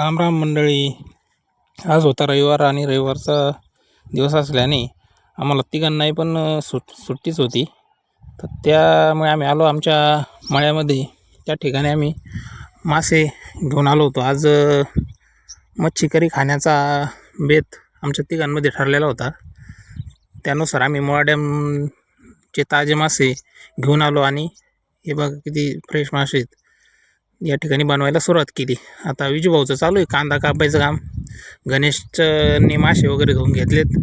राम राम मंडळी. आज होता रविवार आणि रविवारचा दिवस असल्याने आम्हाला तिघांनाही पण सुट सुट्टीच होती. तर त्यामुळे आम्ही आलो आमच्या मळ्यामध्ये. त्या ठिकाणी आम्ही मासे घेऊन आलो होतो. आज मच्छीकरी मच्छी करी खाण्याचा बेत आमच्या तिघांमध्ये ठरलेला होता. त्यानुसार आम्ही मोळा डॅमचे ताजे मासे घेऊन आलो आणि हे बघा किती फ्रेश मासे आहेत. या ठिकाणी बनवायला सुरुवात केली. आता विजूभाऊचं चालू आहे कांदा कापायचं काम. गणेशचं ने मासे वगैरे घेऊन घेतलेत.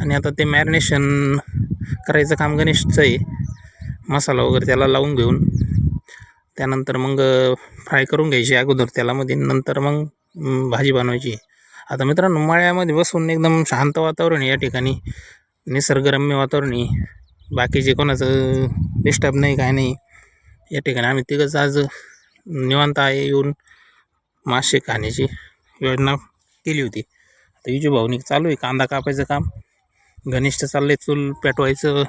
आणि आता ते मॅरिनेशन करायचं काम गणेशचं आहे. मसाला वगैरे त्याला लावून घेऊन. त्यानंतर मग फ्राय करून घ्यायची अगोदर त्यालामध्ये. नंतर मग भाजी बनवायची. आता मित्रांनो माळ्यामध्ये बसून एकदम शांत वातावरण आहे या ठिकाणी. निसर्गरम्य वातावरण आहे. बाकीचे कोणाचं डिस्टर्ब नाही काय नाही. या ठिकाणी आम्ही तिघंच आज निवांत आहे येऊन मासे खाण्याची योजना केली होती. आता विजू भाऊनी चालू आहे कांदा कापायचं काम. गणेशचं चाललं आहे चूल पेटवायचं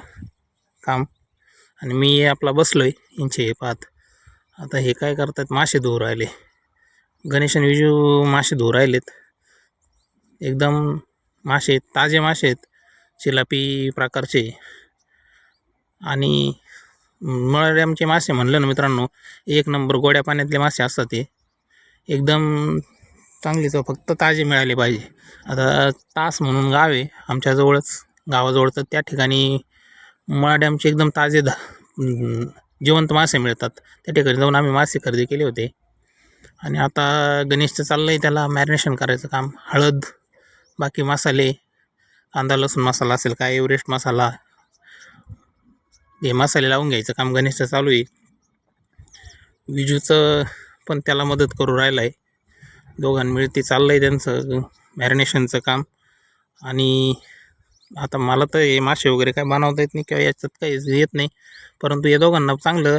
काम. आणि मी आपला बसलो आहे इंचे हे पाहत. आता हे काय करतात मासे धुवू राहिले. गणेश आणि विजू मासे धुवू राहिलेत. एकदम मासे ताजे मासे आहेत. चिलापी प्रकारचे. आणि मळ्यामचे मासे म्हणलं ना मित्रांनो एक नंबर गोड्या पाण्यातले मासे असतात ते. एकदम चांगली चव फक्त ताजे मिळाले पाहिजे. आता तास म्हणून गाव आहे आमच्याजवळच गावाजवळ तर त्या ठिकाणी मळा डॅमचे एकदम ताजे ध जिवंत मासे मिळतात. त्या ठिकाणी जाऊन आम्ही मासे खरेदी केले होते. आणि आता गणेशचं चाललं आहे त्याला मॅरिनेशन करायचं काम. हळद बाकी मसाले कांदा लसूण मसाला असेल काय एव्हरेस्ट मसाला हे मसाले लावून घ्यायचं काम गणेशचं चालू आहे. विजूचं पण त्याला मदत करू राहिलं आहे दोघांमिळती चाललं आहे त्यांचं मॅरिनेशनचं काम. आणि आता मला तर हे मासे वगैरे काय बनवता येत नाही किंवा याच्यात काही येत नाही. परंतु या दोघांना चांगलं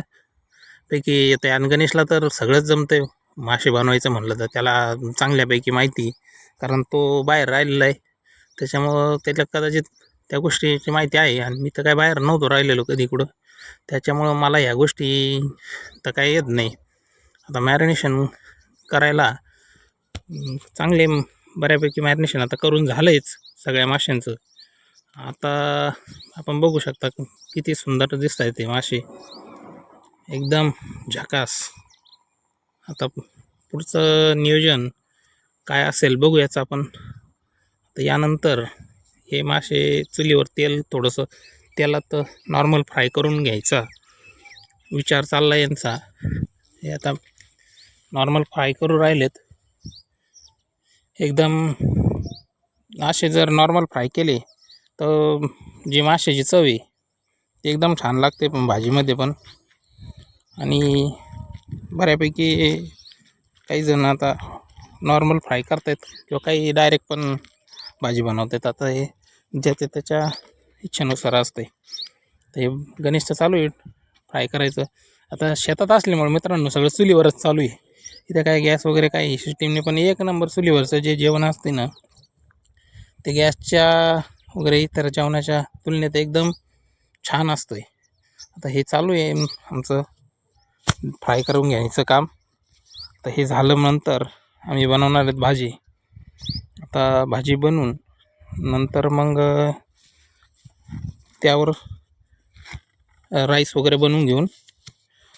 पैकी येतं आहे आणि गणेशला तर सगळंच जमतं आहे मासे बनवायचं म्हणलं तर त्याला चांगल्यापैकी माहिती कारण तो बाहेर राहिलेला आहे. त्याच्यामुळं त्याला कदाचित त्या गोष्टीची माहिती आहे. आणि मी तर काय बाहेर नव्हतो राहिलेलो कधी कुठं. त्याच्यामुळं मला ह्या गोष्टी तर काही येत नाही. आता मॅरिनेशन करायला चांगले बऱ्यापैकी मॅरिनेशन आता करून झालंच सगळ्या माशांचं. आता आपण बघू शकता किती सुंदर दिसत आहेत ते मासे. एकदम झकास. आता पुढचं नियोजन काय असेल बघूयाच आपण. तर यानंतर हे मासे चुलीवर तेल थोडंसं तेलात नॉर्मल फ्राय करून घ्यायचा. विचार चालला यांचा. हे आता नॉर्मल फ्राय करू राहिलेत. एकदम असे जर नॉर्मल फ्राय केले तर जी माशाची चव आहे ती एकदम छान लागते पण भाजीमध्ये पण. आणि बऱ्यापैकी काही जण आता नॉर्मल फ्राय करतात किंवा काही डायरेक्ट पण भाजी बनवतात. आता हे ज्याच्या त्याच्या इच्छेनुसार असते ते गणेश तर चालू आहे. फ्राय करायचं. आता शेतात असल्यामुळे मित्रांनो सगळं चुलीवरच चालू आहे. इथे काय गॅस वगैरे काही सिस्टीमने पण एक नंबर चुलीवरचं जे जेवण असते ना ते गॅसच्या वगैरे इतर जेवणाच्या तुलनेत एकदम छान असतं आहे आता हे चालू आहे आमचं फ्राय करून घ्यायचं काम. तर हे झालं नंतर आम्ही बनवणार आहेत भाजी. आता भाजी बनवून नंतर मग त्यावर राईस वगैरे बनवून घेऊन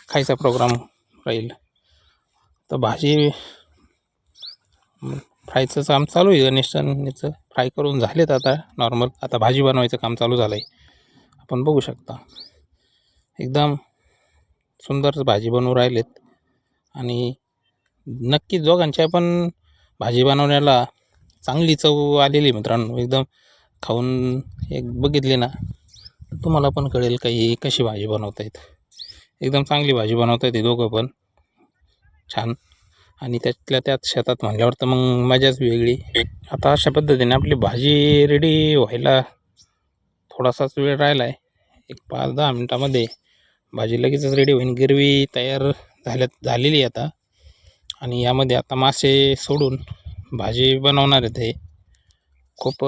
खायचा प्रोग्राम राहील. तर भाजी फ्रायचं काम चालू आहे गणेशांचं फ्राय करून झालेत आता नॉर्मल आता भाजी बनवायचं काम चालू झालं आहे आपण बघू शकता. एकदम सुंदर भाजी बनवू राहिलेत. आणि नक्की दोघांच्या पण भाजी बनवण्याला चांगली चव आलेली मित्रांनो. एकदम खाऊन एक बघितली ना तुम्हाला पण कळेल काही कशी भाजी बनवता येत एकदम चांगली भाजी बनवता येते दोघं पण. छान. आणि त्यातल्या त्यात शेतात म्हणल्यावर तर मग मजाच वेगळी. आता अशा पद्धतीने आपली भाजी रेडी व्हायला थोडासाच वेळ राहिला आहे एक पाच दहा मिनटामध्ये भाजी लगेचच रेडी होईन गिरवी तयार झाल्यात झालेली आहे आता. आणि यामध्ये आता मासे सोडून भाजी बनवणार आहे ते. खूप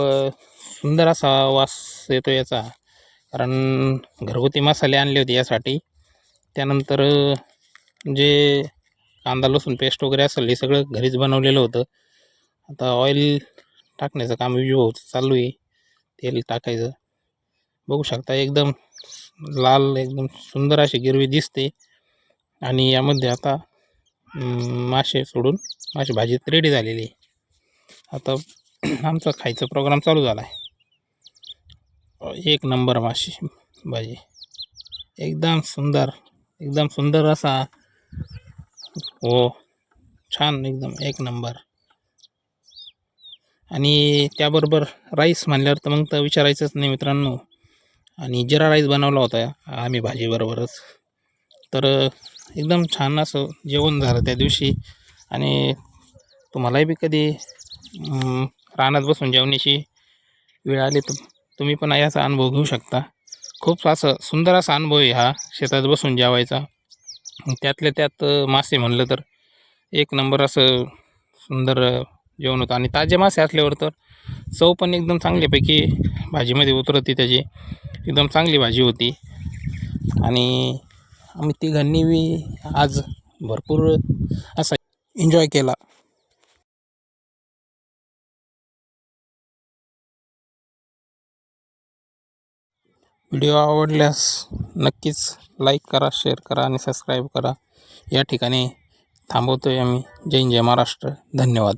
सुंदर असा वास येतो याचा. कारण घरगुती मसाले आणले होते यासाठी. त्यानंतर जे कांदा लसूण पेस्ट वगैरे असेल हे सगळं घरीच बनवलेलं होतं. आता ऑइल टाकण्याचं काम विजू चालू आहे. तेल टाकायचं. बघू शकता एकदम लाल एकदम सुंदर अशी गिरवी दिसते. आणि यामध्ये आता मासे सोडून मासे भाजी रेडी झालेली. आहे आता आमचा खायचा प्रोग्राम चालू झाला आहे एक नंबर माशी भाजी. एकदम सुंदर एकदम सुंदर असा. हो छान एकदम एक नंबर आणि त्याबरोबर राईस म्हणल्यावर तर मग तर विचारायचंच नाही मित्रांनो. आणि जिरा राईस बनवला होता आम्ही भाजीबरोबरच. तर एकदम छान असं जेवण झालं त्या दिवशी. आणि तुम्हालाही बी कधी रानात बसून जेवण्याची वेळ आली तर तुम्ही पण याचा अनुभव घेऊ शकता. खूप असं सुंदर असा अनुभव आहे हा शेतात बसून जेवायचा. त्यातल्या त्यात मासे म्हणलं तर एक नंबर असं सुंदर जेवण होतं. आणि ताजे मासे असल्यावर तर चव पण एकदम चांगल्यापैकी भाजीमध्ये उतरते त्याची. एकदम चांगली भाजी होती. आणि आम्ही तिघांनी बी आज भरपूर असा एन्जॉय केला. व्हिडिओ आवडल्यास नक्कीच लाईक करा शेअर करा आणि सबस्क्राईब करा. या ठिकाणी थांबवतो आहे आम्ही. जय हिंद, जय महाराष्ट्र. धन्यवाद.